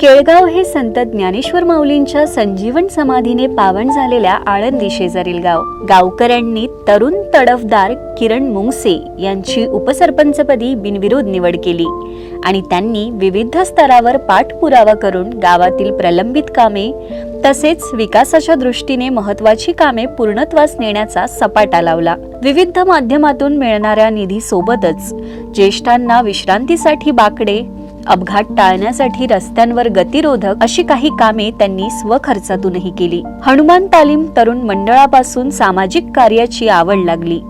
केळगाव हे संत ज्ञानेश्वर माऊलींच्या संजीवन समाधीने पावन झालेल्या आळंदी शेजारील गाव. गावकऱ्यांनी तरुण तडफदार किरण मुंगसे यांची उपसरपंचपदी बिनविरोध निवड केली आणि त्यांनी विविध स्तरावर पाठपुरावा करून गावातील प्रलंबित कामे तसेच विकासाच्या दृष्टीने महत्वाची कामे पूर्णत्वास नेण्याचा सपाटा लावला. विविध माध्यमातून मिळणाऱ्या निधी सोबतच ज्येष्ठांना विश्रांतीसाठी बाकडे अपघात टाळण्यासाठी रस्त्यांवर गतिरोधक अशी काही कामे त्यांनी स्वखर्चातूनही केली. हनुमान तालीम तरुण मंडळापासून सामाजिक कार्याची आवड लागली.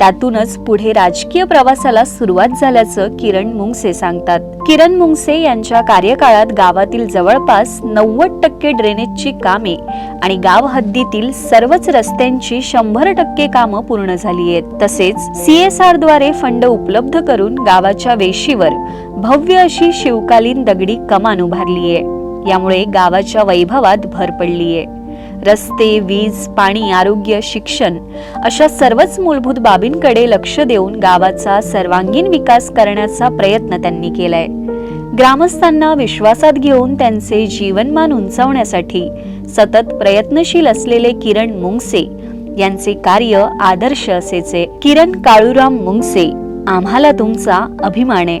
त्यातूनच पुढे राजकीय प्रवासाला सुरुवात झाल्याचं किरण मुंगसे सांगतात. किरण मुंगसे यांच्या कार्यकाळात गावातील जवळपास नव्वद टक्के ड्रेनेजची कामे आणि गाव हद्दीतील सर्वच रस्त्यांची शंभर टक्के कामं पूर्ण झाली आहेत. तसेच सीएसआरद्वारे फंड उपलब्ध करून गावाच्या वेशीवर भव्य अशी शिवकालीन दगडी कमान उभारली आहे यामुळे गावाच्या वैभवात भर पडली आहे रस्ते वीज पाणी आरोग्य शिक्षण अशा सर्वच मूलभूत बाबींकडे लक्ष देऊन गावाचा सर्वांगीण विकास करण्याचा प्रयत्न त्यांनी केलाय. ग्रामस्थांना विश्वासात घेऊन त्यांचे जीवनमान उंचावण्यासाठी सतत प्रयत्नशील असलेले किरण मुंगसे यांचे कार्य आदर्श असेचे. किरण काळूराम मुंगसे आम्हाला तुमचा अभिमान आहे.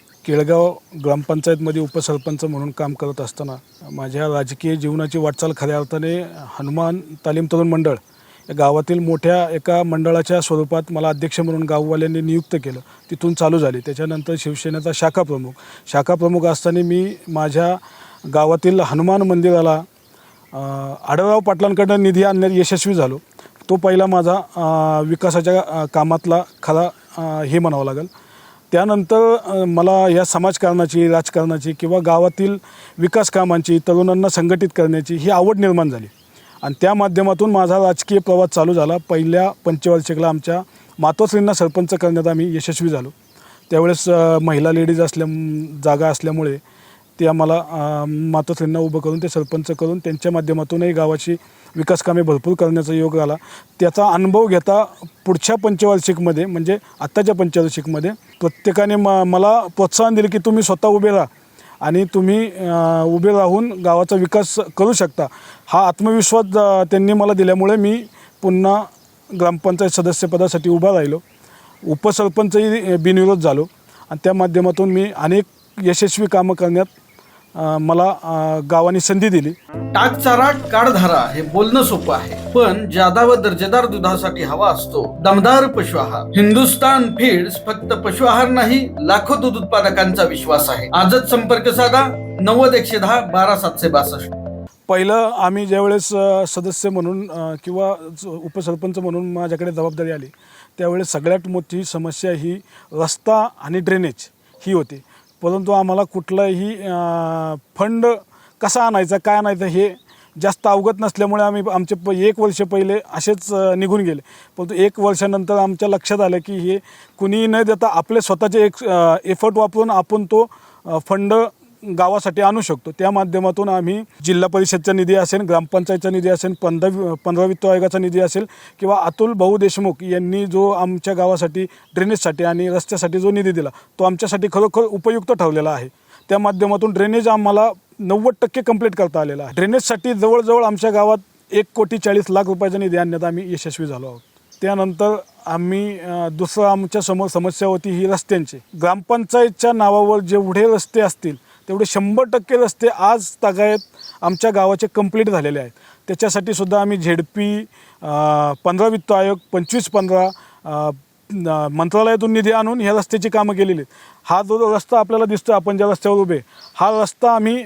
केळगाव ग्रामपंचायतमध्ये उपसरपंच म्हणून काम करत असताना माझ्या राजकीय जीवनाची वाटचाल खऱ्या अर्थाने हनुमान तालीम तरुण मंडळ या गावातील मोठ्या एका मंडळाच्या स्वरूपात मला अध्यक्ष म्हणून गाववाल्यांनी नियुक्त केलं. तिथून चालू झाली. त्याच्यानंतर शिवसेनेचा शाखाप्रमुख शाखाप्रमुख असताना मी माझ्या गावातील हनुमान मंदिराला आढळराव पाटलांकडनं निधी आणण्यात यशस्वी झालो. तो पहिला माझा विकासाच्या कामातला खरा हे म्हणावं लागेल. त्यानंतर मला या समाजकारणाची राजकारणाची किंवा गावातील विकास कामांची तरुणांना संघटित करण्याची ही आवड निर्माण झाली. आणि त्या माध्यमातून माझा राजकीय प्रवास चालू झाला. पहिल्या पंचवार्षिकला आमच्या मातोश्रींना सरपंच करण्यात आम्ही यशस्वी झालो. त्यावेळेस महिला लेडीज असल्या जागा असल्यामुळे ते आम्हाला मातोश्रींना उभं करून ते सरपंच करून त्यांच्या माध्यमातूनही गावाची विकासकामे भरपूर करण्याचा योग आला. त्याचा अनुभव घेता पुढच्या पंचवार्षिकमध्ये म्हणजे आत्ताच्या पंचवार्षिकमध्ये प्रत्येकाने म मला प्रोत्साहन दिलं की तुम्ही स्वतः उभे राहा. आणि तुम्ही उभे राहून गावाचा विकास करू शकता. हा आत्मविश्वास त्यांनी मला दिल्यामुळे मी पुन्हा ग्रामपंचायत सदस्यपदासाठी उभा राहिलो. उपसरपंचही बिनविरोध झालो. आणि त्या माध्यमातून मी अनेक यशस्वी कामं करण्यात मला गावाने संधी दिली. टाक चारा काढधारा हे बोलणं सोपं आहे. पण जादा व दर्जेदार दुधासाठी हवा असतो. दमदार पशु आहार. हिंदुस्तान फीड्स फक्त पशु आहार नाही लाखो दूध उत्पादकांचा विश्वास आहे. आजच संपर्क साधा. नव्वद एकशे दहा बारा सातशे बासष्ट. पहिलं आम्ही ज्यावेळेस सदस्य म्हणून किंवा उपसरपंच म्हणून माझ्याकडे जबाबदारी आली त्यावेळेस सगळ्यात मोठी समस्या ही रस्ता आणि ड्रेनेज ही होती. परंतु आम्हाला कुठलाही फंड कसा आणायचा काय आणायचं हे जास्त अवगत नसल्यामुळे आम्ही आमचे प एक वर्ष पहिले असेच निघून गेले. परंतु एक वर्षानंतर आमच्या लक्षात आलं की हे कुणीही न देता आपले स्वतःचे एक एफर्ट वापरून आपण तो फंड गावासाठी आणू शकतो. त्या माध्यमातून आम्ही जिल्हा परिषदचा निधी असेल ग्रामपंचायतचा निधी असेल पंधरा पंधरा वित्त आयोगाचा निधी असेल किंवा अतुल भाऊ देशमुख यांनी जो आमच्या गावासाठी ड्रेनेजसाठी आणि रस्त्यासाठी जो निधी दिला तो आमच्यासाठी खरोखर उपयुक्त ठरलेला आहे. त्या माध्यमातून ड्रेनेज आम्हाला नव्वद टक्के कंप्लीट करता आलेला आहे. ड्रेनेजसाठी जवळजवळ आमच्या गावात एक कोटी चाळीस लाख रुपयाचा निधी आणण्यात आम्ही यशस्वी झालो आहोत. त्यानंतर आम्ही दुसरं आमच्यासमोर समस्या होती ही रस्त्यांची. ग्रामपंचायतच्या नावावर जेवढे रस्ते असतील तेवढे शंभर टक्के रस्ते आज तागायत आमच्या गावाचे कंप्लीट झालेले आहेत. त्याच्यासाठी सुद्धा आम्ही झेडपी पंधरा वित्त आयोग पंचवीस पंधरा मंत्रालयातून निधी आणून ह्या रस्त्याची कामं केलेली आहेत. हा जो रस्ता आपल्याला दिसतो आपण ज्या रस्त्यावर उभे हा रस्ता आम्ही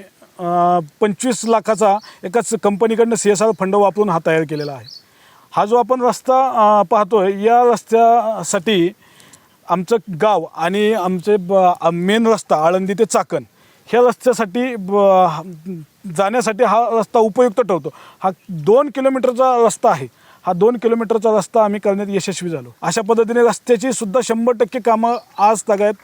पंचवीस लाखाचा एकाच कंपनीकडनं सी एस आर फंड वापरून हा तयार केलेला आहे. हा जो आपण रस्ता पाहतो आहे या रस्त्यासाठी आमचं गाव आणि आमचे मेन रस्ता आळंदी ते चाकण ह्या रस्त्यासाठी ब- जाण्यासाठी हा रस्ता उपयुक्त ठरतो. हा दोन किलोमीटरचा रस्ता आहे. हा दोन किलोमीटरचा रस्ता आम्ही करण्यात यशस्वी झालो. अशा पद्धतीने रस्त्याची सुद्धा शंभर टक्के कामं आज तगायत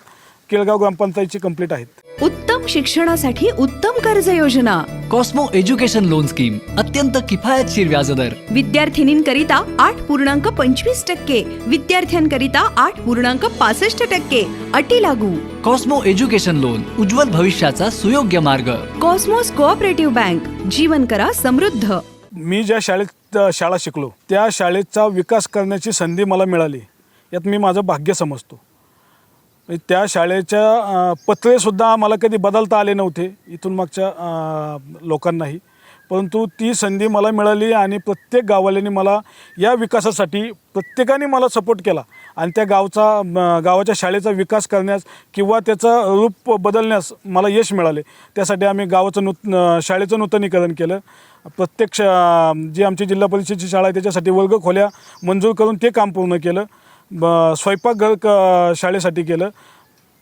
केळगाव ग्रामपंचायतची कंप्लीट आहेत. उत्तम शिक्षणासाठी उत्तम कर्ज योजना कॉस्मो एज्युकेशन लोन स्कीम अत्यंत किफायतशीर व्याजदर. विद्यार्थिनींकरिता आठ पूर्णांक पंचवीस टक्के विद्यार्थ्यांकरिता आठ पूर्णांक पासष्ट टक्के अटी लागू. कॉस्मो एज्युकेशन लोन उज्ज्वल भविष्याचा सुयोग्य मार्ग. कॉस्मोस कोऑपरेटिव्ह बँक जीवन करा समृद्ध. मी ज्या शाळेत अ, शाळा शिकलो त्या शाळेचा विकास करण्याची संधी मला मिळाली. यात मी माझं भाग्य समजतो. म्हणजे त्या शाळेच्या पत्रेसुद्धा आम्हाला कधी बदलता आले नव्हते इथून मागच्या लोकांनाही. परंतु ती संधी मला मिळाली आणि प्रत्येक गाववाल्यांनी मला या विकासासाठी प्रत्येकाने मला सपोर्ट केला. आणि त्या गावचा गावाच्या शाळेचा विकास करण्यास किंवा त्याचं रूप बदलण्यास मला यश मिळाले. त्यासाठी आम्ही गावाचं नूत शाळेचं नूतनीकरण केलं. प्रत्येक शा जी आमची जिल्हा परिषदेची शाळा आहे त्याच्यासाठी वर्ग खोल्या मंजूर करून ते काम पूर्ण केलं. ब स्वयंपाकघर क शाळेसाठी केलं.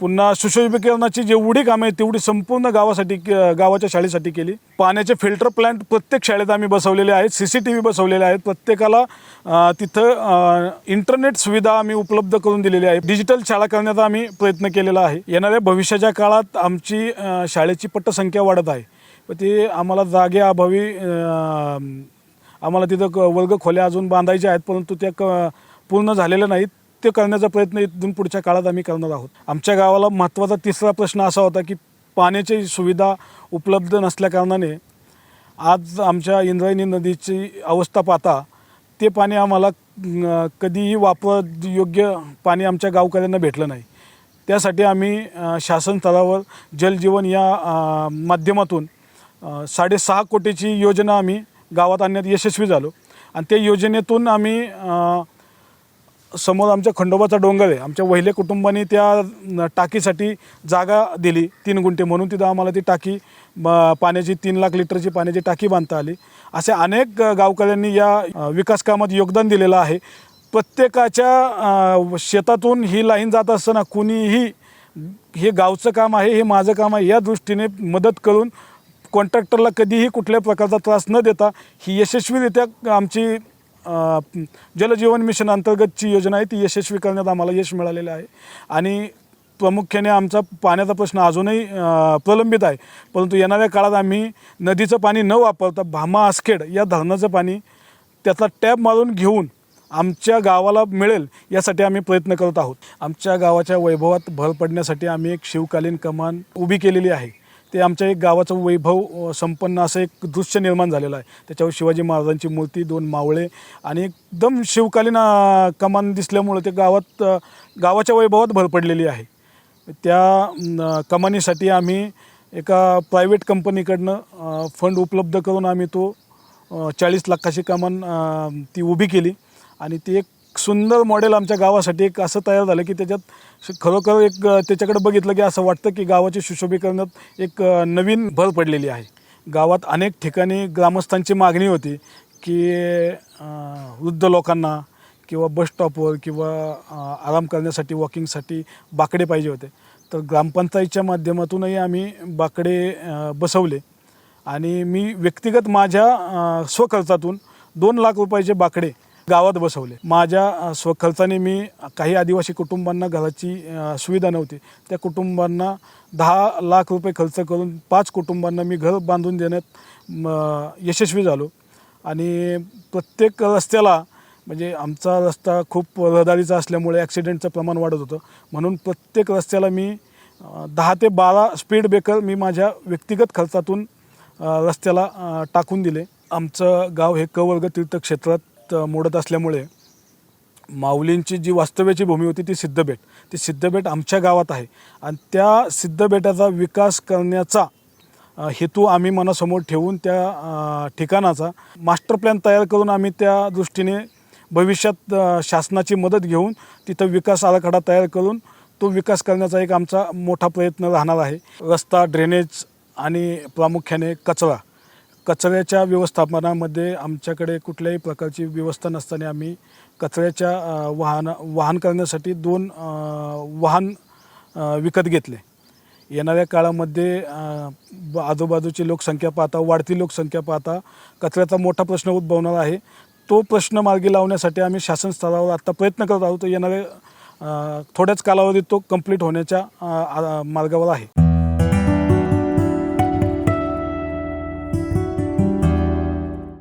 पुन्हा सुशोभीकरणाची जेवढी कामं आहेत तेवढी संपूर्ण गावासाठी गावाच्या शाळेसाठी केली. पाण्याचे फिल्टर प्लांट प्रत्येक शाळेत आम्ही बसवलेले आहेत सी सी टी व्ही बसवलेले आहेत. प्रत्येकाला तिथं इंटरनेट सुविधा आम्ही उपलब्ध करून दिलेली आहे. डिजिटल शाळा करण्याचा आम्ही प्रयत्न केलेला आहे. येणाऱ्या भविष्याच्या काळात आमची शाळेची पटसंख्या वाढत आहे. व ते आम्हाला जागेअभावी आम्हाला तिथं क- वर्ग खोल्या अजून बांधायच्या आहेत परंतु त्या क पूर्ण झालेल्या नाहीत. ते करण्याचा प्रयत्न इथून पुढच्या काळात आम्ही करणार आहोत. आमच्या गावाला महत्त्वाचा तिसरा प्रश्न असा होता की पाण्याची सुविधा उपलब्ध नसल्याकारणाने आज आमच्या इंद्रायणी नदीची अवस्था पाहता ते पाणी आम्हाला कधीही वापर योग्य पाणी आमच्या गावकऱ्यांना भेटलं नाही. त्यासाठी आम्ही शासन स्तरावर जलजीवन या माध्यमातून साडेसहा कोटीची योजना आम्ही गावात आणण्यात यशस्वी झालो. आणि त्या योजनेतून आम्ही समोर आमच्या खंडोबाचा डोंगर आहे. आमच्या वहिले कुटुंबाने त्या टाकीसाठी जागा दिली तीन गुंठे. म्हणून तिथं आम्हाला ती टाकी ब- पाण्याची तीन लाख लिटरची पाण्याची टाकी बांधता आली. असे अनेक गावकऱ्यांनी या विकासकामात विकास कामात योगदान दिलेलं आहे. प्रत्येकाच्या शेतातून ही लाईन जात असताना कुणीही हे गावचं काम आहे हे माझं काम आहे या दृष्टीने मदत करून कॉन्ट्रॅक्टरला कधीही कुठल्या प्रकारचा त्रास न देता ही यशस्वीरित्या आमची जलजीवन मिशन अंतर्गतची योजना आहे ती यशस्वी करण्यात आम्हाला यश मिळालेलं आहे. आणि प्रामुख्याने आमचा पाण्याचा प्रश्न अजूनही प्रलंबित आहे. परंतु येणाऱ्या काळात आम्ही नदीचं पाणी न वापरता भामा आसखेड या धरणाचं पाणी त्याचा टॅप मारून घेऊन आमच्या गावाला मिळेल यासाठी आम्ही प्रयत्न करत आहोत. आमच्या गावाच्या वैभवात भर पडण्यासाठी आम्ही एक शिवकालीन कमान उभी केलेली आहे. ते आमच्या एक गावाचं वैभव संपन्न असं एक दृश्य निर्माण झालेलं आहे. त्याच्यावर शिवाजी महाराजांची मूर्ती दोन मावळे आणि एकदम शिवकालीन कमान दिसल्यामुळं ते गावात गावाच्या वैभवात भर पडलेली आहे. त्या कमानीसाठी आम्ही एका प्रायव्हेट कंपनीकडनं फंड उपलब्ध करून आम्ही तो चाळीस लाखाची कमान ती उभी केली आणि ती एक सुंदर मॉडेल आमच्या गावासाठी एक असं तयार झालं की त्याच्यात श- खरोखर एक त्याच्याकडे बघितलं की असं वाटतं की गावाची सुशोभीकरणात एक नवीन भर पडलेली आहे. गावात अनेक ठिकाणी ग्रामस्थांची मागणी होती की वृद्ध लोकांना किंवा बस स्टॉपवर किंवा आराम करण्यासाठी वॉकिंगसाठी बाकडे पाहिजे होते. तर ग्रामपंचायतच्या माध्यमातूनही आम्ही बाकडे बसवले. आणि मी व्यक्तिगत माझ्या स्वखर्चातून दोन लाख रुपयाचे बाकडे गावात बसवले. माझ्या स्वखर्चाने मी काही आदिवासी कुटुंबांना घराची सुविधा नव्हती. त्या कुटुंबांना दहा लाख रुपये खर्च करून पाच कुटुंबांना मी घर बांधून देण्यात यशस्वी झालो. आणि प्रत्येक रस्त्याला म्हणजे आमचा रस्ता खूप रहदारीचा असल्यामुळे ॲक्सिडेंटचं प्रमाण वाढत होतं. म्हणून प्रत्येक रस्त्याला मी दहा ते बारा स्पीड ब्रेकर मी माझ्या व्यक्तिगत खर्चातून रस्त्याला टाकून दिले. आमचं गाव हे कवर्ग तीर्थक्षेत्रात अ, मोडत असल्यामुळे माऊलींची जी वास्तव्याची भूमी होती ती सिद्धबेट. ती सिद्धबेट आमच्या गावात आहे. आणि त्या सिद्धबेटाचा विकास करण्याचा हेतू आम्ही मनासमोर ठेवून त्या ठिकाणाचा मास्टर प्लॅन तयार करून आम्ही त्या दृष्टीने भविष्यात शासनाची मदत घेऊन तिथं विकास आराखडा तयार करून तो विकास करण्याचा एक आमचा मोठा प्रयत्न राहणार आहे. रस्ता ड्रेनेज आणि प्रामुख्याने कचरा. कचऱ्याच्या व्यवस्थापनामध्ये आमच्याकडे कुठल्याही प्रकारची व्यवस्था नसताना आम्ही कचऱ्याच्या वाहन वाहन करण्यासाठी दोन वाहन विकत घेतले. येणाऱ्या काळामध्ये आजूबाजूची लोकसंख्या पाहता वाढती लोकसंख्या पाहता कचऱ्याचा मोठा प्रश्न उद्भवणार आहे. तो प्रश्न मार्गी लावण्यासाठी आम्ही शासन स्तरावर आत्ता प्रयत्न करत आहोत. येणाऱ्या थोड्याच कालावधीत तो कंप्लीट होण्याच्या मार्गावर आहे.